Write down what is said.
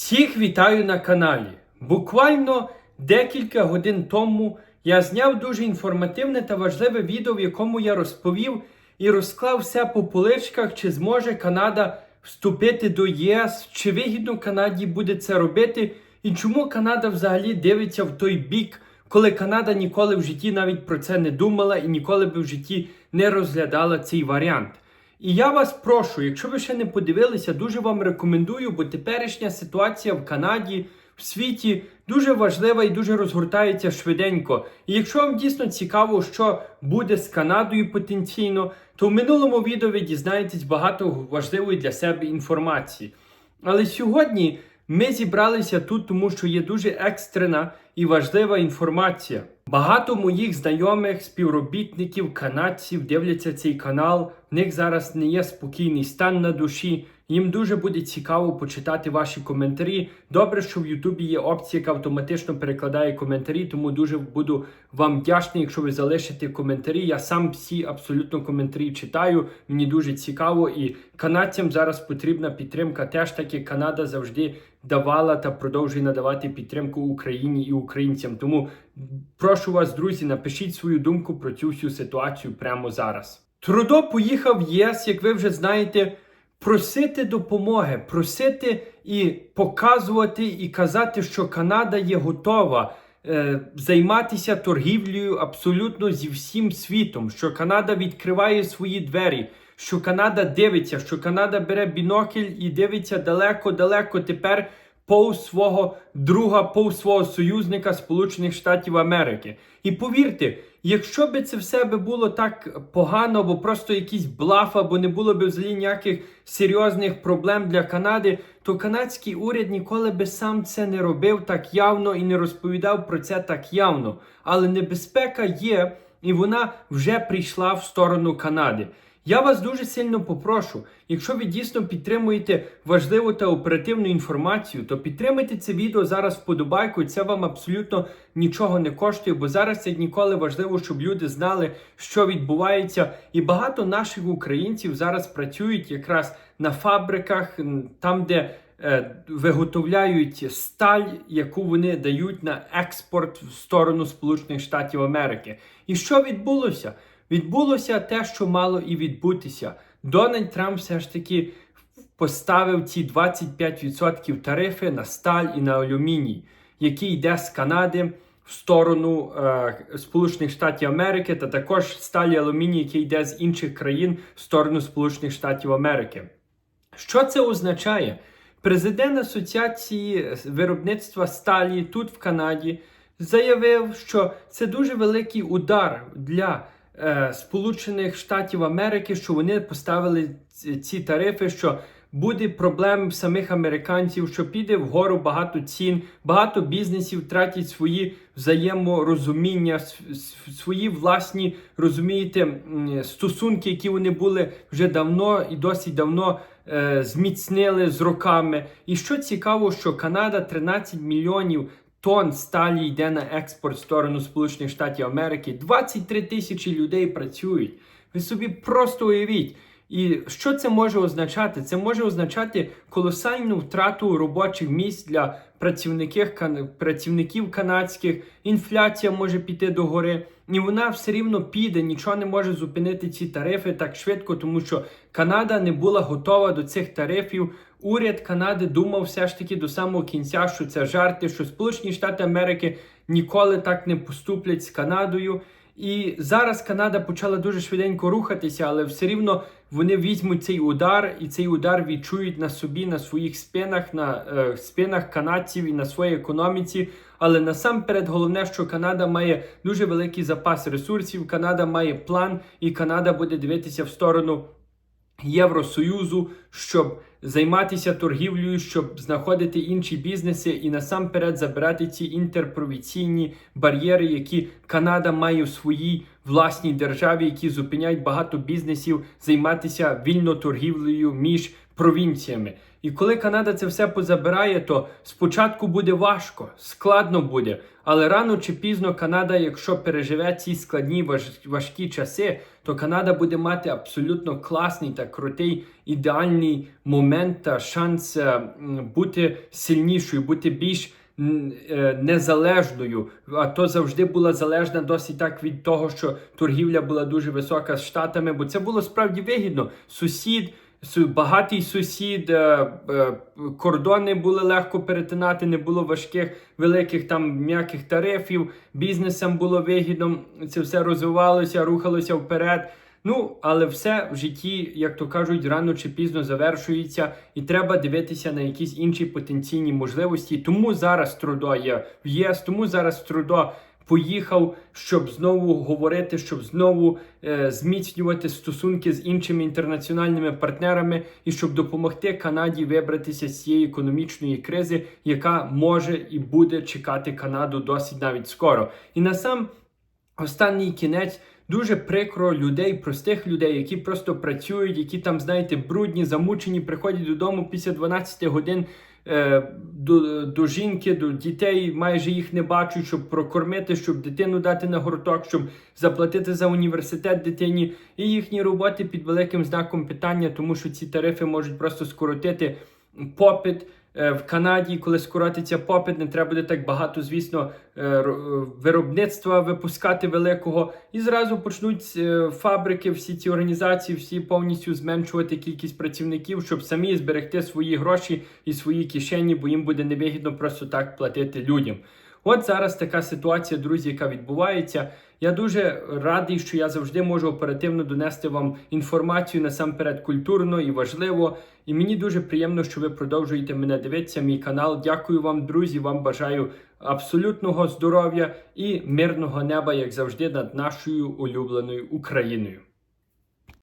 Всіх вітаю на каналі. Буквально декілька годин тому я зняв дуже інформативне та важливе відео, в якому я розповів і розклав все по поличках, чи зможе Канада вступити до ЄС, чи вигідно Канаді буде це робити, і чому Канада взагалі дивиться в той бік, коли Канада ніколи в житті навіть про це не думала і ніколи би в житті не розглядала цей варіант. І я вас прошу, якщо ви ще не подивилися, дуже вам рекомендую, бо теперішня ситуація в Канаді, в світі дуже важлива і дуже розгортається швиденько. І якщо вам дійсно цікаво, що буде з Канадою потенційно, то в минулому відео ви дізнаєтесь багато важливої для себе інформації. Але сьогодні ми зібралися тут, тому що є дуже екстрена і важлива інформація. Багато моїх знайомих, співробітників, канадців дивляться цей канал. В них зараз не є спокійний стан на душі. Їм дуже буде цікаво почитати ваші коментарі. Добре, що в Ютубі є опція, яка автоматично перекладає коментарі, тому дуже буду вам вдячний, якщо ви залишите коментарі. Я сам всі абсолютно коментарі читаю. Мені дуже цікаво, і канадцям зараз потрібна підтримка. Теж так як Канада завжди давала та продовжує надавати підтримку Україні і українцям. Тому прошу вас, друзі, напишіть свою думку про цю всю ситуацію прямо зараз. Трудо поїхав в ЄС, як ви вже знаєте, просити допомоги, просити і показувати і казати, що Канада є готова е, займатися торгівлею абсолютно зі всім світом, що Канада відкриває свої двері, що Канада дивиться, що Канада бере бінокль і дивиться далеко-далеко тепер повз свого друга, повз свого союзника Сполучених Штатів Америки. І повірте, якщо би це все було так погано, або просто якийсь блаф, або не було б взагалі ніяких серйозних проблем для Канади, то канадський уряд ніколи би сам це не робив так явно і не розповідав про це так явно. Але небезпека є, і вона вже прийшла в сторону Канади. Я вас дуже сильно попрошу, якщо ви дійсно підтримуєте важливу та оперативну інформацію, то підтримайте це відео зараз вподобайкою. Це вам абсолютно нічого не коштує, бо зараз як ніколи важливо, щоб люди знали, що відбувається. І багато наших українців зараз працюють якраз на фабриках, там, де е, виготовляють сталь, яку вони дають на експорт в сторону Сполучених Штатів Америки. І що відбулося? Відбулося те, що мало і відбутися. Дональд Трамп все ж таки поставив ці 25% тарифи на сталь і на алюміній, який йде з Канади в сторону е, Сполучених Штатів Америки, та також сталь і алюміній, який йде з інших країн в сторону Сполучених Штатів Америки. Що це означає? Президент Асоціації виробництва сталі тут в Канаді заявив, що це дуже великий удар для Сполучених Штатів Америки, що вони поставили ці- тарифи, що буде проблем самих американців, що піде вгору багато цін, багато бізнесів тратять свої взаєморозуміння, свої власні, розумієте, стосунки, які вони були вже давно і досить давно е, зміцнили з роками. І що цікаво, що Канада 13 мільйонів тонн сталі йде на експорт в сторону Сполучених Штатів Америки. 23 тисячі людей працюють. Ви собі просто уявіть. І що це може означати? Це може означати колосальну втрату робочих місць для працівників, працівників канадських. Інфляція може піти до гори, і вона все рівно піде, нічого не може зупинити ці тарифи так швидко, тому що Канада не була готова до цих тарифів. Уряд Канади думав все ж таки до самого кінця, що це жарти, що Сполучені Штати Америки ніколи так не поступлять з Канадою. І зараз Канада почала дуже швиденько рухатися, але все рівно вони візьмуть цей удар, і цей удар відчують на собі, на своїх спинах, на е, спинах канадців і на своїй економіці. Але насамперед головне, що Канада має дуже великий запас ресурсів, Канада має план, і Канада буде дивитися в сторону Євросоюзу, щоб займатися торгівлею, щоб знаходити інші бізнеси і насамперед забирати ці інтерпровіційні бар'єри, які Канада має в своїй власній державі, які зупиняють багато бізнесів займатися вільно торгівлею між провінціями. І коли Канада це все позабирає, то спочатку буде важко, складно буде. Але рано чи пізно Канада, якщо переживе ці складні важ- важкі часи, то Канада буде мати абсолютно класний та крутий ідеальний момент та шанс е, бути сильнішою, бути більш е, незалежною. А то завжди була залежна досить так від того, що торгівля була дуже висока з штатами, бо це було справді вигідно. Сусід. Багатий сусід, е, е, кордони були легко перетинати, не було важких великих там м'яких тарифів, бізнесам було вигідно, це все розвивалося, рухалося вперед. Ну, але все в житті, як то кажуть, рано чи пізно завершується, і треба дивитися на якісь інші потенційні можливості. Тому зараз Трудо є в ЄС, тому зараз Трудо поїхав, щоб знову говорити, щоб знову е, зміцнювати стосунки з іншими інтернаціональними партнерами і щоб допомогти Канаді вибратися з цієї економічної кризи, яка може і буде чекати Канаду досить навіть скоро. І на сам останній кінець. Дуже прикро людей, простих людей, які просто працюють, які там, знаєте, брудні, замучені, приходять додому після 12 годин до, до жінки, до дітей, майже їх не бачу, щоб прокормити, щоб дитину дати на гурток, щоб заплатити за університет дитині. І їхні роботи під великим знаком питання, тому що ці тарифи можуть просто скоротити попит. Е, В Канаді, коли скоротиться попит, не треба буде так багато, звісно, е, е, виробництва випускати великого, і зразу почнуть фабрики, всі ці організації, всі повністю зменшувати кількість працівників, щоб самі зберегти свої гроші і свої кишені, бо їм буде невигідно просто так платити людям. От зараз така ситуація, друзі, яка відбувається. Я дуже радий, що я завжди можу оперативно донести вам інформацію насамперед культурно і важливо. І мені дуже приємно, що ви продовжуєте мене дивитися, мій канал. Дякую вам, друзі. Вам бажаю абсолютного здоров'я і мирного неба, як завжди, над нашою улюбленою Україною.